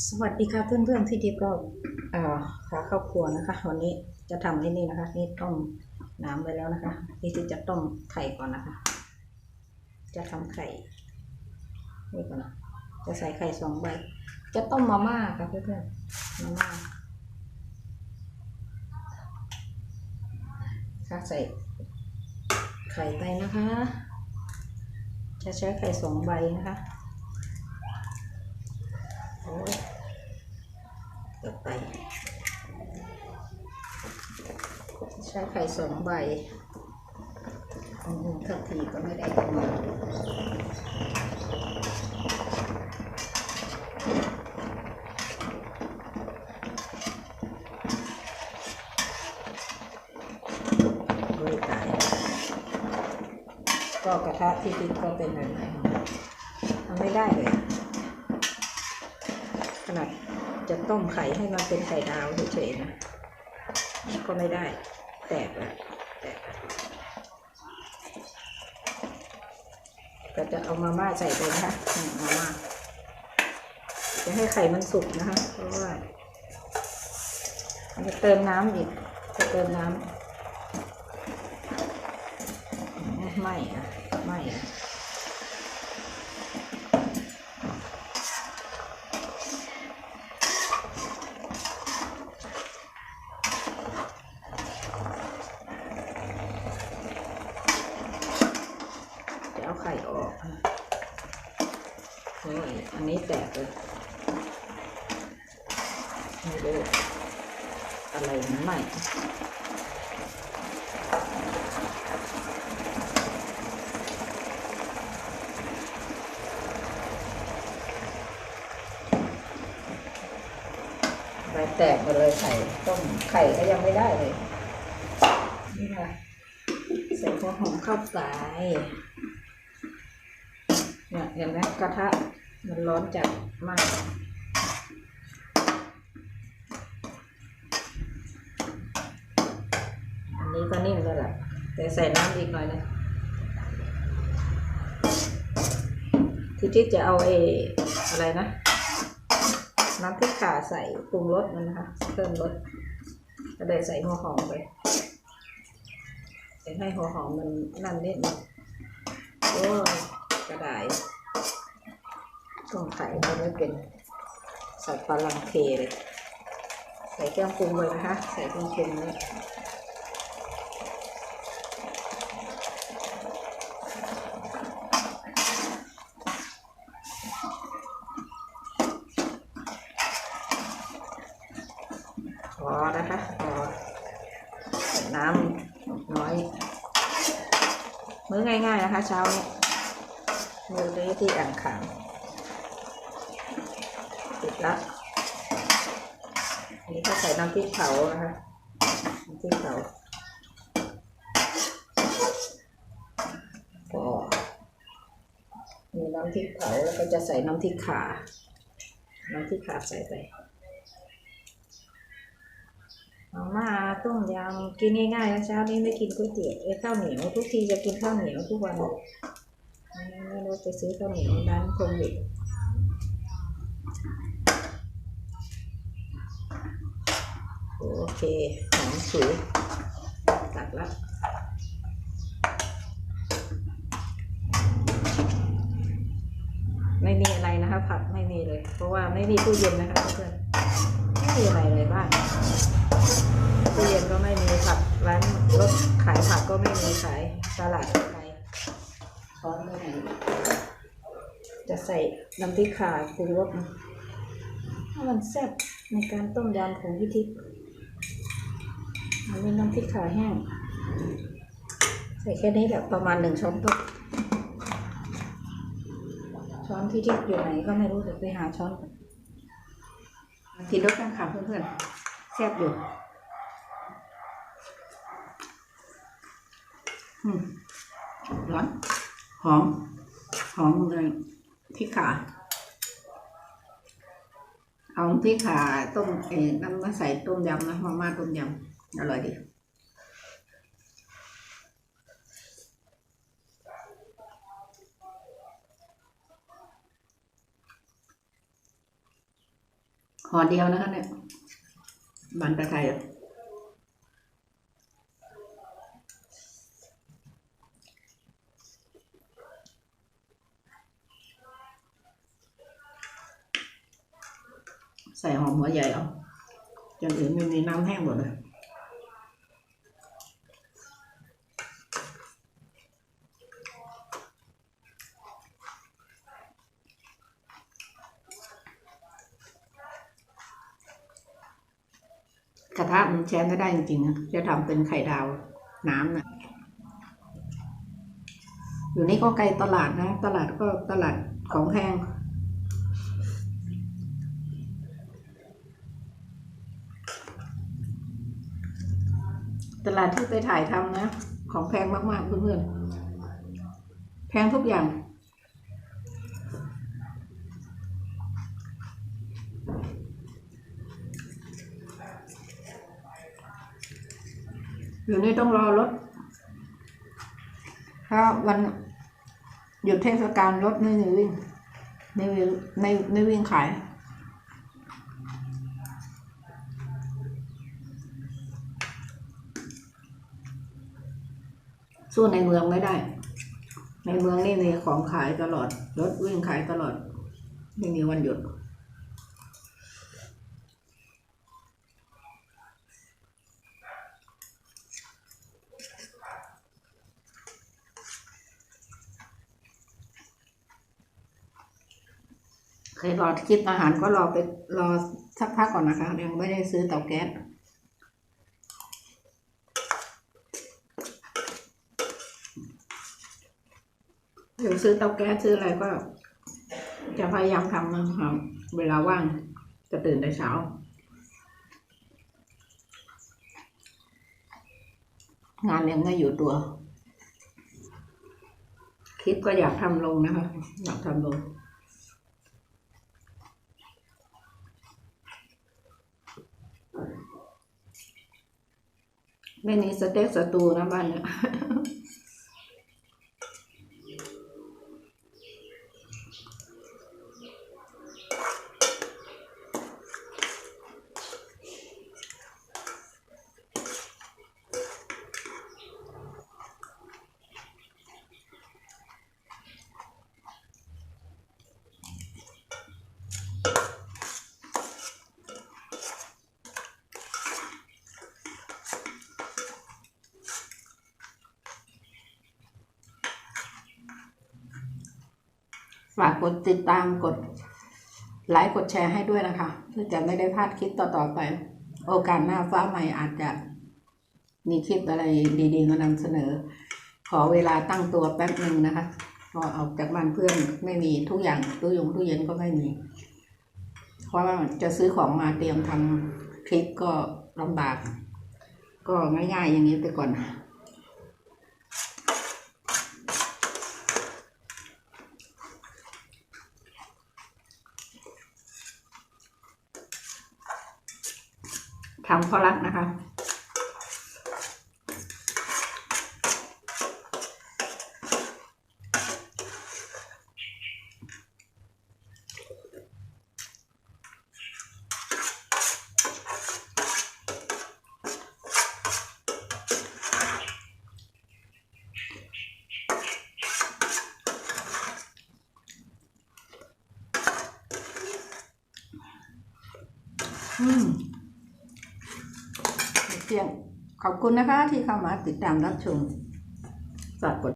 สวัสดีค่ะเพื่อนๆที่ดีก็ขาเข้าครัวนะคะ วันนี้จะทำไอ้นี่นะคะ นี่ต้มน้ำไว้แล้วนะคะ นี่ที่จะต้มไข่ก่อนนะคะ จะทำไข่นี่ก่อนนะจะใส่ไข่สองใบ จะต้มมาม่าค่ะเพื่อนๆมาม่าค่ะใส่ไข่ไปนะคะ จะใช้ไข่สองใบนะคะ โอ้ยเกิดไป ใช้ไข่สองใบอืมทักทีก็ไม่ได้กันมาโอ้ยตายก็กระทะที่ติดก็เป็นแบบไหนทำไม่ได้เลย นาดจะต้มไข่ให้มันเป็นไข่ดาวเฉยๆนะ ก็ไม่ได้ แตกอะแตกอะก็จะเอามาม่าใส่ไปนะคะนี่มาม่าจะให้ไข่มันสุกนะคะ เพราะว่าจะเติมน้ำอีก จะเติมน้ำไม่อะไม่อะเอาไข่ออกนะโอ้ยอันนี้แตกเลยไม่รู้อะไรมันใหม่ใบแตกมดเลยไข่ต้มไข่ก็ยังไม่ได้เลย นี่ค่ะใส่หัวหอมข้าไป เนี่ยเห็นไหมกระทะมันร้อนจัดมาก อันนี้ก็นิ่มแล้วแหละแต่ใส่น้ำอีกหน่อยนะทีที่จะเอาเออะไรนะ น้ำพริกข่าใส่ปรุงรสมันนะคะเพิ่มรสก็เลยใส่หัวหอมไปใส่ให้หัวหอมมันนั่นนิดนึงโอ้ กระดายต้องไข่ก็ไม่เป็นใส่ฝรั่งเทเลย ใส่เครื่องปรุงเลยนะคะ ใส่เครื่องปรุงนี้พอนะคะพอใส่น้ำน้อย มื้อง่ายๆนะคะ เช้านี้ มื้อนี้ที่อ่างขางติดละอันนี้ก็ใส่น้ำพริกเผานะคะน้ำพริกเผาก็มีน้ำพริกเผาแล้วก็จะใส่น้ำพริกขา น้ำพริกขาใส่ไปมาม่าต้มยำกินง่ายๆนะเช้านี้ไม่กินก๋วยเตี๋ยวเอ้ยข้าวเหนียวทุกทีจะกินข้าวเหนียวทุกวัน ไม่รู้ไปซื้อข้าวเหนียวร้านโควิดโอเคหอมสวยตักล้วไม่มีอะไรนะคะ ผักไม่มีเลย เพราะว่าไม่มีตู้เย็นนะคะเพื่อนไม่มีอะไรเลยบ้านตู้เย็นก็ไม่มีผักร้านรถขายผักก็ไม่มีขายตลาดไทย จะใส่น้ำพริกข่าปรุงรสนะถ้ามันแซ่บในการต้มยำของพิทิพย์อันนี้น้ำพริกขาแห้ง ใส่แค่นี้แหละประมาณหนึ่งช้อนโต๊ะช้อนที่ที่อยู่ไหนก็ไม่รู้เดี๋ยวไปหาช้อนก่อนมากินรสกันค่ะเพื่อนๆแซ่บอยู่อืมร้อน หอม หอมเลยพริกขาเอาพริกขาต้มเอ็น้ำมาใส่ต้มยำนะมาม่าต้มยำอร่อยดีห่อเดียวนะคะเนี่ยบานตะไคร้ ใส่หอมหัวใหญ่เอาจนอื่นม่มีน้ำแห้งหมดเลยกระทะมันแช่ไม่ได้จริงๆนะจะทำเป็นไข่ดาวน้ำนะอยู่นี่ก็ไกลตลาดนะ ตลาดก็ตลาดของแพง ตลาดที่ไปถ่ายทำนะ ของแพงมากๆเพื่อนๆ แพงทุกอย่าง อยู่นี่ต้องรอรถ ถ้าวันหยุดเทศกาลรถไม่มีวิ่งไม่วิ่งไม่วิ่งขาย สู้ในเมืองไม่ได้ ในเมืองนี่มีของขายตลอด รถวิ่งขายตลอด ไม่มีวันหยุด เคยรอคิดอาหารก็รอไปรอสักพักก่อนนะคะ ยังไม่ได้ซื้อเตาแก๊ส เดี๋ยวซื้อเตาแก๊สซื้ออะไรก็ จะพยายามทำนะครับเวลาว่างจะตื่นแต่เช้างานยังไม่อยู่ตัว คลิปก็อยากทำลงนะคะ อยากทำลง ไม่มีสเต็กสตูนะบ้านเนี่ยากกดติดตามกดไลค์กดแชร์ให้ด้วยนะคะ เพื่อจะไม่ได้พลาดคลิปต่อๆไป โอกาสหน้าฟ้าใหม่อาจจะมีคลิปอะไรดีๆมานำเสนอ ขอเวลาตั้งตัวแป๊บหนึ่งนะคะพอออกจากบ้านเพื่อนไม่มีทุกอย่างตู้ยงตู้เย็นก็ไม่มี เพราะว่าจะซื้อของมาเตรียมทำคลิปก็ลำบาก ก็ง่ายๆอย่างนี้ไปก่อนำเพราะรักนะคะ อืม เสียงขอบคุณนะคะที่เข้ามาติดตามรับชมฝากกด